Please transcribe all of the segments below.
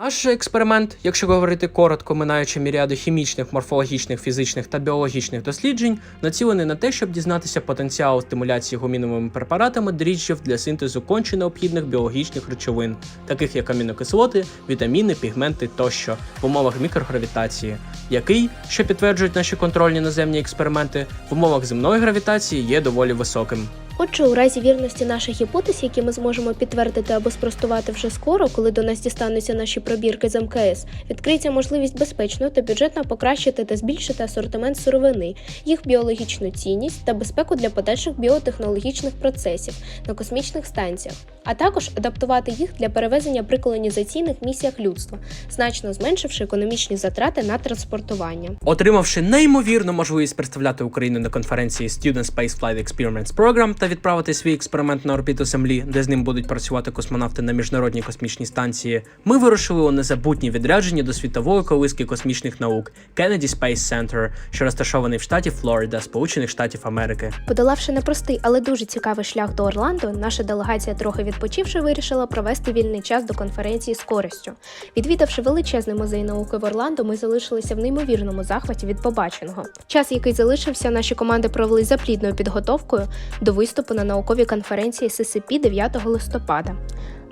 Наш експеримент, якщо говорити коротко, минаючи міріади хімічних, морфологічних, фізичних та біологічних досліджень, націлений на те, щоб дізнатися потенціал стимуляції гуміновими препаратами дріжджів для синтезу конче необхідних біологічних речовин, таких як амінокислоти, вітаміни, пігменти тощо в умовах мікрогравітації, який, що підтверджують наші контрольні наземні експерименти, в умовах земної гравітації є доволі високим. Отже, у разі вірності наших гіпотез, які ми зможемо підтвердити або спростувати вже скоро, коли до нас дістануться наші пробірки з МКС, відкриється можливість безпечно та бюджетно покращити та збільшити асортимент сировини, їх біологічну цінність та безпеку для подальших біотехнологічних процесів на космічних станціях, а також адаптувати їх для перевезення при колонізаційних місіях людства, значно зменшивши економічні затрати на транспортування. Отримавши неймовірну можливість представляти Україну на конференції Student Space Flight Experiments Program та відправити свій експеримент на орбіту Землі, де з ним будуть працювати космонавти на міжнародній космічній станції, ми вирушили у незабутні відрядження до світової колиски космічних наук Kennedy Space Center, що розташований в штаті Флорида, Сполучених Штатів Америки. Подолавши непростий, але дуже цікавий шлях до Орландо, наша делегація, трохи відпочивши, вирішила провести вільний час до конференції з користю. Відвідавши величезний музей науки в Орландо, ми залишилися в неймовірному захваті від побаченого. Час, який залишився, наші команди провели за плідною підготовкою до виступу на науковій конференції ССП 9 листопада.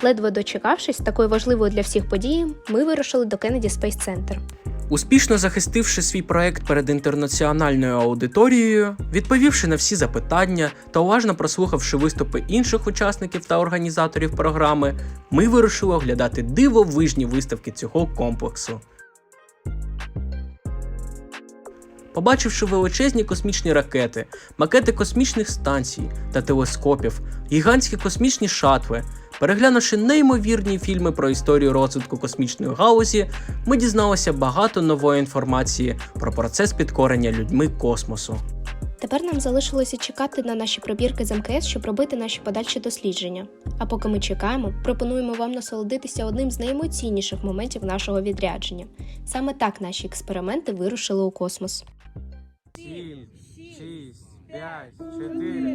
Ледве дочекавшись такої важливої для всіх події, ми вирушили до Кеннеді Space Center. Успішно захистивши свій проект перед інтернаціональною аудиторією, відповівши на всі запитання та уважно прослухавши виступи інших учасників та організаторів програми, ми вирішили оглядати дивовижні виставки цього комплексу. Побачивши величезні космічні ракети, макети космічних станцій та телескопів, гігантські космічні шатли, переглянувши неймовірні фільми про історію розвитку космічної галузі, ми дізналися багато нової інформації про процес підкорення людьми космосу. Тепер нам залишилося чекати на наші пробірки з МКС, щоб робити наші подальші дослідження. А поки ми чекаємо, пропонуємо вам насолодитися одним з найемоційніших моментів нашого відрядження. Саме так наші експерименти вирушили у космос. 7, 6, 5, 4, 3,